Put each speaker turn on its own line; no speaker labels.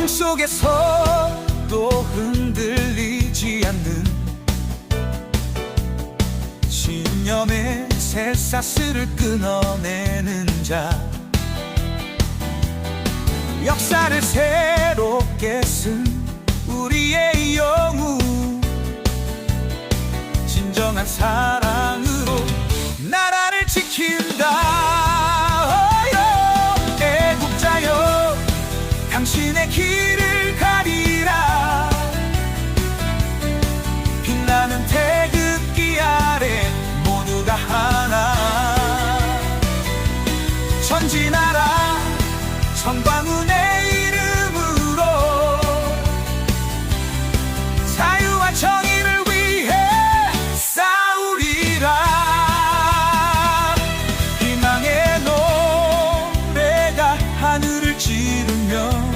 아픔 속에서도 흔들리지 않는 신념의 새사슬을 끊어내는 자. 역사를 새롭게 쓴 우리의 영웅. 진정한 사랑으로 나라를 지킨다 당신의 길을 가리라. 빛나는 태극기 아래 모두가 하나. 천지나라 천광운의 이름으로 자유와 정의를 위해 싸우리라. 희망의 노래가 하늘을 찌르며